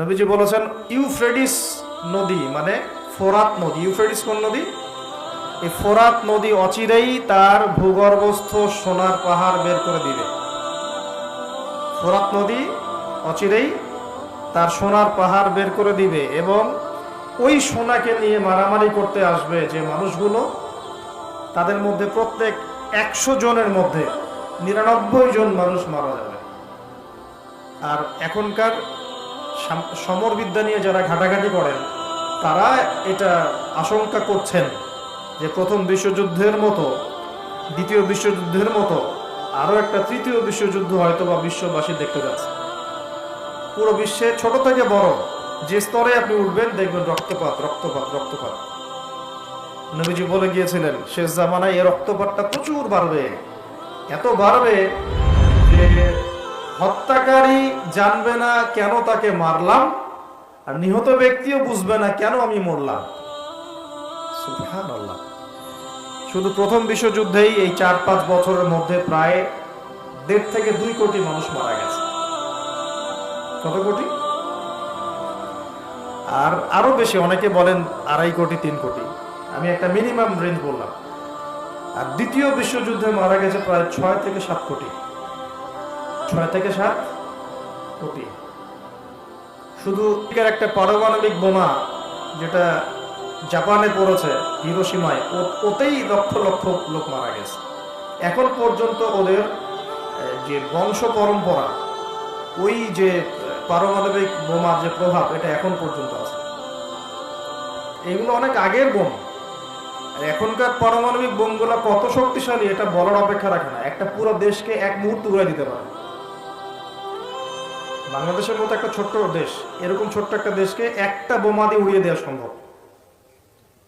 নবীজি বলেছেন ইউফ্রেডিস নদী মানে ফোরাত নদী। ইউফ্রেডিস কোন নদী? এই ফোরাত নদী অচিরেই তার ভূগর্ভস্থ সোনার পাহাড় বের করে দিবে। ফোরাত নদী অচিরেই তার সোনার পাহাড় বের করে দিবে এবং ওই সোনাকে নিয়ে মারামারি করতে আসবে যে মানুষগুলো। তাদের মধ্যে প্রত্যেক একশো জনের মধ্যে নিরানব্বই জন মানুষ মারা যাবে। আর এখনকার সমরবিদ্যা নিয়ে যারা ঘাটাঘাটি করেন, তারা এটা আশঙ্কা করছেন যে প্রথম বিশ্বযুদ্ধের মতো, দ্বিতীয় বিশ্বযুদ্ধের মতো, আরও একটা তৃতীয় বিশ্বযুদ্ধ হয়তো বা বিশ্ববাসী দেখতে যাচ্ছে। পুরো বিশ্বে ছোট থেকে বড় যে স্তরে আপনি উঠবেন, দেখবেন রক্তপাত রক্তপাত রক্তপাত। নবীজি বলে গিয়েছিলেন, শেষ জামানায় এই রক্তপাতটা প্রচুর বাড়বে। এত বাড়বে যে হত্যাকারী জানবে না কেন তাকে মারলাম, আর নিহত ব্যক্তিও বুঝবে না কেন আমি মরলাম। শুধু প্রথম বিশ্বযুদ্ধেই এই চার পাঁচ বছরের মধ্যে প্রায় দেড় থেকে দুই কোটি মানুষ মারা গেছে। কত কোটি? আর আরও বেশি, অনেকে বলেন আড়াই কোটি, তিন কোটি। আমি একটা মিনিমাম রেঞ্জ বললাম। আর দ্বিতীয় বিশ্বযুদ্ধে মারা গেছে প্রায় ছয় থেকে সাত কোটি। ছয় থেকে সাত? কোটি শুধু একটা পারমাণবিক বোমা যেটা জাপানে পড়েছে হিরোসীমায় ওতেই লক্ষ লক্ষ লোক মারা গেছে। এখন পর্যন্ত ওদের যে বংশ পরম্পরা, ওই যে পারমাণবিক বোমার যে প্রভাব, এটা এখন পর্যন্ত আছে। এগুলো অনেক আগের বোম। এখনকার পারমাণবিক বোমগুলো কত শক্তিশালী, এটা বলার অপেক্ষা রাখে না। একটা পুরো দেশকে এক মুহূর্ত উড়ে দিতে পারে। বাংলাদেশের মতো একটা ছোট্ট দেশ, এরকম ছোট্ট একটা দেশকে একটা বোমা দিয়ে উড়িয়ে দেওয়া সম্ভব।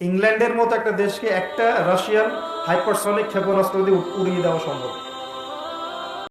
ইংল্যান্ডের মতো একটা দেশকে একটা রাশিয়ান হাইপারসনিক ক্ষেপণাস্ত্র দিয়ে উড়িয়ে দেওয়া সম্ভব।